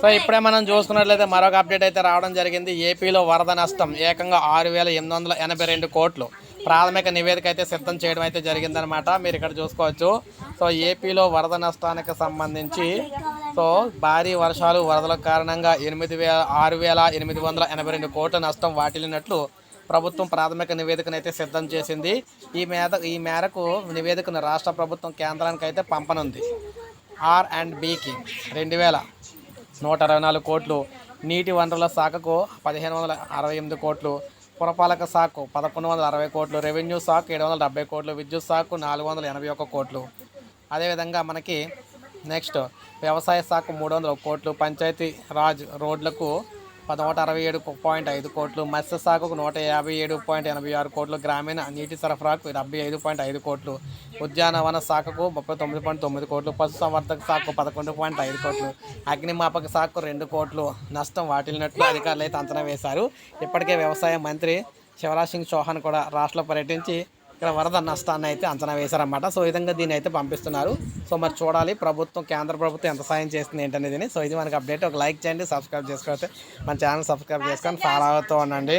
So ఇప్పుడే మనం చూసుకున్నట్లయితే మరొక అప్డేట్ అయితే రావడం జరిగింది. ఏపీలో వరద నష్టం. ఏకంగా ఆరు వేల ఎనిమిది వందల ఎనభై రెండు కోట్లు. ప్రాథమిక నివేదిక అయితే సిద్ధం చేయడం అయితే జరిగిందనమాట మీరు ఇక్కడ చూసుకోవచ్చు. సో ఏపీలో వరద నష్టానికి సంబంధించి సో భారీ వర్షాలు వరదల కారణంగా ఎనిమిది వేల ఆరు వేల ఎనిమిది వందల ఎనభై రెండు కోట్ల నష్టం వాటిల్లినట్లు ప్రభుత్వం ప్రాథమిక నివేదికను అయితే సిద్ధం చేసింది. ఈ మేర ఈ మేరకు నివేదికను రాష్ట్ర ప్రభుత్వం కేంద్రానికి అయితే పంపనుంది. ఆర్ అండ్ బికి రెండు వేల నూట అరవై నాలుగు కోట్లు నీటి వనరుల శాఖకు పదిహేను వందల అరవై ఎనిమిది కోట్లు పురపాలక శాఖకు పదకొండు వందల అరవై కోట్లు రెవెన్యూ శాఖ ఏడు వందల డెబ్బై కోట్లు విద్యుత్ శాఖకు నాలుగు వందల ఎనభై ఒక్క కోట్లు. అదేవిధంగా మనకి నెక్స్ట్ వ్యవసాయ శాఖ మూడు వందల కోట్లు పంచాయతీ రాజ్ రోడ్లకు పదమూట అరవై ఏడు పాయింట్ ఐదు కోట్లు మత్స్య సాగుకు నూట యాభై ఏడు పాయింట్ ఎనభై ఆరు కోట్లు గ్రామీణ నీటి సరఫరాకు డెబ్బై ఐదు పాయింట్ ఐదు కోట్లు ఉద్యానవన శాఖకు ముప్పై తొమ్మిది పాయింట్ తొమ్మిది కోట్లు పశు సంవర్ధక శాఖకు పదకొండు పాయింట్ ఐదు కోట్లు అగ్నిమాపక శాఖకు రెండు కోట్లు నష్టం వాటిల్లినట్లు అధికారులు అయితే అంచనా వేశారు. ఇప్పటికే వ్యవసాయ మంత్రి శివరాజ్ సింగ్ చౌహాన్ కూడా రాష్ట్రంలో పర్యటించి ఇక్కడ వరద నష్టాన్ని అయితే అంచనా వేశారన్నమాట. సో విధంగా దీన్ని అయితే పంపిస్తున్నారు. సో మరి చూడాలి ప్రభుత్వం కేంద్ర ప్రభుత్వం ఎంత సాయం చేస్తుంది ఏంటనేది. సో ఇది మనకి అప్డేట్. ఒక లైక్ చేయండి సబ్స్క్రైబ్ చేసుకోవచ్చు మన ఛానల్ సబ్స్క్రైబ్ చేసుకొని ఫాలో అవుతూ ఉండండి.